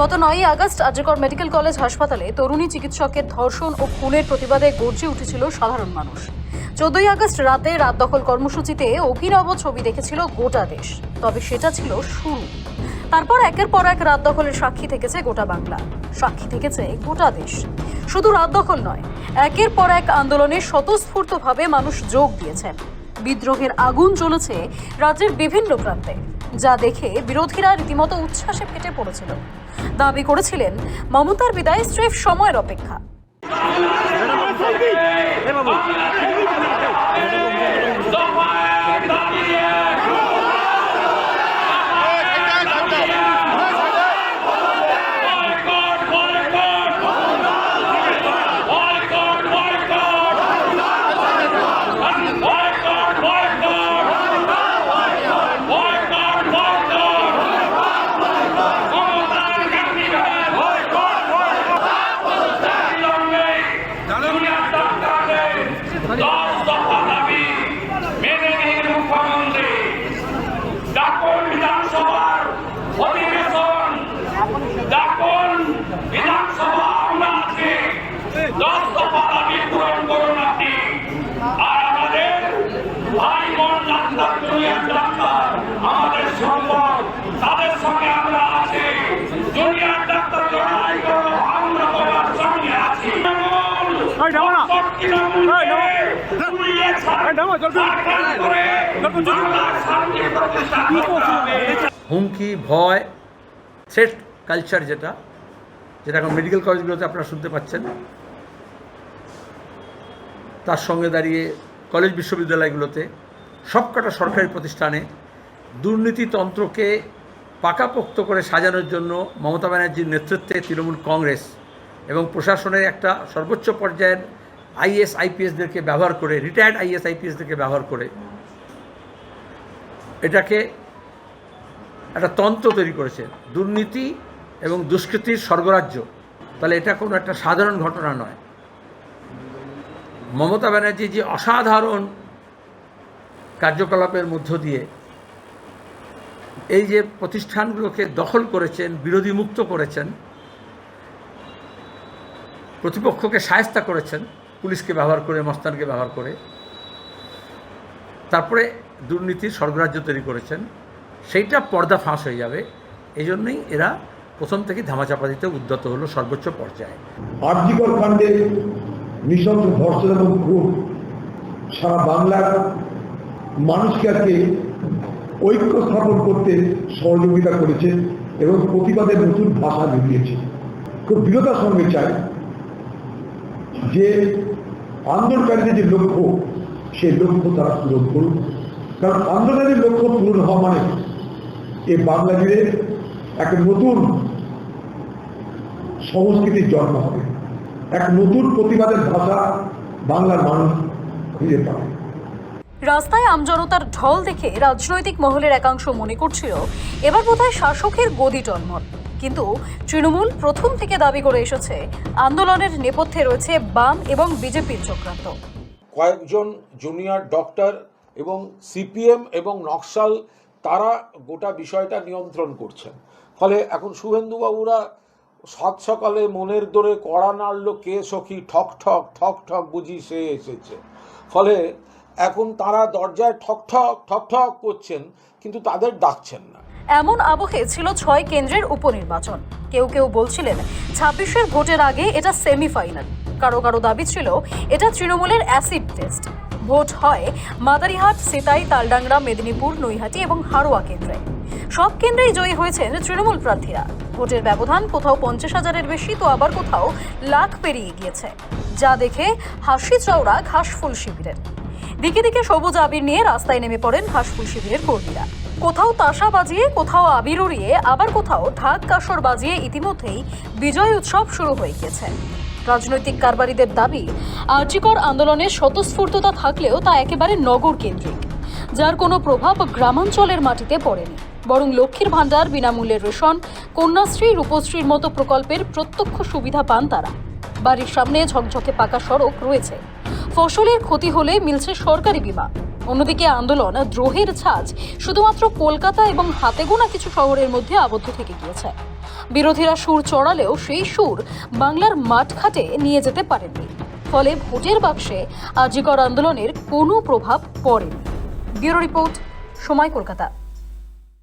গত নয়ই August আর্যকর medical college হাসপাতালে তরুণী চিকিৎসকের ধর্ষণ ও খুনের প্রতিবাদে গর্জে উঠেছিল সাধারণ মানুষ। চোদ্দই আগস্ট রাতে রাত দখল কর্মসূচিতে অভিনব ছবি দেখেছিল গোটা দেশ। তবে সেটা ছিল শুরু। তারপর একের পর এক রাত দখলের সাক্ষী থেকেছে গোটা বাংলা। সাক্ষী থেকেছে গোটা দেশ। শুধু রাত দখল নয়, একের পর এক আন্দোলনে স্বতঃস্ফূর্তভাবে মানুষ যোগ দিয়েছেন। বিদ্রোহের আগুন জ্বলেছে রাজ্যের বিভিন্ন প্রান্তে। যা দেখে বিরোধীরা রীতিমতো উচ্ছ্বাসে ফেটে পড়েছিল। দাবি করেছিলেন মমতার বিদায় স্রেফ সময়ের অপেক্ষা। তাদের সঙ্গে আমরা আছি। জুনিয়র ডাক্তার লড়াই করো আমরা তোমার সঙ্গে আছি। হুমকি ভয় থ্রেট কালচার যেটা যেটা এখন মেডিকেল কলেজগুলোতে আপনারা শুনতে পাচ্ছেন। তার সঙ্গে দাঁড়িয়ে কলেজ বিশ্ববিদ্যালয়গুলোতে সবকটা সরকারি প্রতিষ্ঠানে দুর্নীতিতন্ত্রকে পাকাপোক্ত করে সাজানোর জন্য মমতা ব্যানার্জির নেতৃত্বে তৃণমূল কংগ্রেস এবং প্রশাসনের একটা সর্বোচ্চ পর্যায়ের আইএস, আইপিএসদেরকে ব্যবহার করে রিটায়ার্ড আইএস, আইপিএসদেরকে ব্যবহার করে এটাকে একটা তন্ত্র তৈরি করেছে। দুর্নীতি এবং দুষ্কৃতির স্বর্গরাজ্য। তাহলে এটা কোনো একটা সাধারণ ঘটনা নয়। মমতা ব্যানার্জি যে অসাধারণ কার্যকলাপের মধ্য দিয়ে এই যে প্রতিষ্ঠানগুলোকে দখল করেছেন, বিরোধী মুক্ত করেছেন, প্রতিপক্ষকে সায়স্তা করেছেন, পুলিশকে ব্যবহার করে, মস্তানকে ব্যবহার করে, তারপরে দুর্নীতির স্বর্গরাজ্য তৈরি করেছেন, সেইটা পর্দা ফাঁস হয়ে যাবে। এই জন্যই এরা প্রথম থেকে ধামাচাপা দিতে উদ্যত হলো সর্বোচ্চ পর্যায়ে। আর্জিকর কাণ্ডে এবং সারা বাংলার মানুষকে আজকে ঐক্য স্থাপন করতে সহযোগিতা করেছে এবং প্রতিবাদের নতুন ভাষা বেরিয়েছে খুব দৃঢ়তার সঙ্গে চাই যে আন্দোলনকারীদের যে লক্ষ্য, সেই লক্ষ্য তারা পূরণ করুন কারণ আন্দোলনের লক্ষ্য পূরণ হওয়া মানে এই বাংলা জুড়ে একটা নতুন সংস্কৃতির জন্ম হবে। এক নতুন প্রতিবাদের ভাষা বাংলার মানুষ খুঁজে পাবে। রাস্তায় আমজনতার ঢল দেখে রাজনৈতিক মহলের একাংশ মনে করছিল, এবার বোধহয় শাসকের গদি টলমল কিন্তু তৃণমূল প্রথম থেকে দাবি করে এসেছে, আন্দোলনের নেপথ্যে রয়েছে বাম এবং বিজেপির চক্রান্ত। কয়েকজন জুনিয়র ডক্টর এবং সিপিএম এবং নকশাল, তারা গোটা বিষয়টা নিয়ন্ত্রণ করছেন। ফলে এখন শুভেন্দুবাবুরা সাত সকালে মনের দোরে কড়া নাড়লো, কে সখী ঠক ঠক ঠক ঠক বুঝি সে এসেছে। ফলে এখন তারা দরজায় ঠক ঠক ঠক ঠক করছেন, কিন্তু তাদের ডাকছেন না। এমন আবহে ছিল ছয় কেন্দ্রের উপনির্বাচন। কেউ কেউ বলছিলেন, ছাব্বিশের ভোটের আগে এটা সেমিফাইনাল। কারও কারও দাবি ছিল, এটা তৃণমূলের অ্যাসিড টেস্ট। ভোট হয় মাদারিহাট, সিতাই, তালডাংরা, মেদিনীপুর, নৈহাটি এবং হারোয়া কেন্দ্রে। সব কেন্দ্রেই জয়ী হয়েছেন তৃণমূল প্রার্থীরা। ভোটের ব্যবধান কোথাও পঞ্চাশ হাজারের বেশি, তো আবার কোথাও লাখ পেরিয়ে গিয়েছে। যা দেখে হাসি চওড়া ঘাসফুল শিবিরের। দিকে দিকে সবুজ আবির নিয়ে রাস্তায় নেমে পড়েন ঘাসফুল শিবিরের কর্মীরা। কোথাও তাসা বাজিয়ে, কোথাও আবির উড়িয়ে, আবার কোথাও ঢাক কাসর বাজিয়ে ইতিমধ্যেই বিজয় উৎসব শুরু হয়ে গিয়েছে। রাজনৈতিক কারবারিদের দাবি, আর্যিকর আন্দোলনে স্বতঃস্ফূর্ততা থাকলেও তা একেবারে নগর কেন্দ্রিক, যার কোনো প্রভাব গ্রামাঞ্চলের মাটিতে পড়েনি। বরং লক্ষ্মীর ভাণ্ডার বিনামূল্যের রেশন, কন্যাশ্রী, রূপশ্রীর মতো প্রকল্পের প্রত্যক্ষ সুবিধা পান তারা। বাড়ির সামনে ঝকঝকে পাকা সড়ক রয়েছে। ফসলের ক্ষতি হলে মিলছে সরকারি বীমা। অন্যদিকে আন্দোলন দ্রোহের ছাঁচ, শুধুমাত্র কলকাতা এবং হাতে গোনা কিছু শহরের মধ্যে আবদ্ধ থেকে গিয়েছে। বিরোধীরা সুর চড়ালেও সেই সুর বাংলার মাঠঘাটে নিয়ে যেতে পারেননি। ফলে ভোটের বাক্সে আজিকর আন্দোলনের কোনো প্রভাব পড়েনি। ব্যুরো রিপোর্ট, সময় কলকাতা।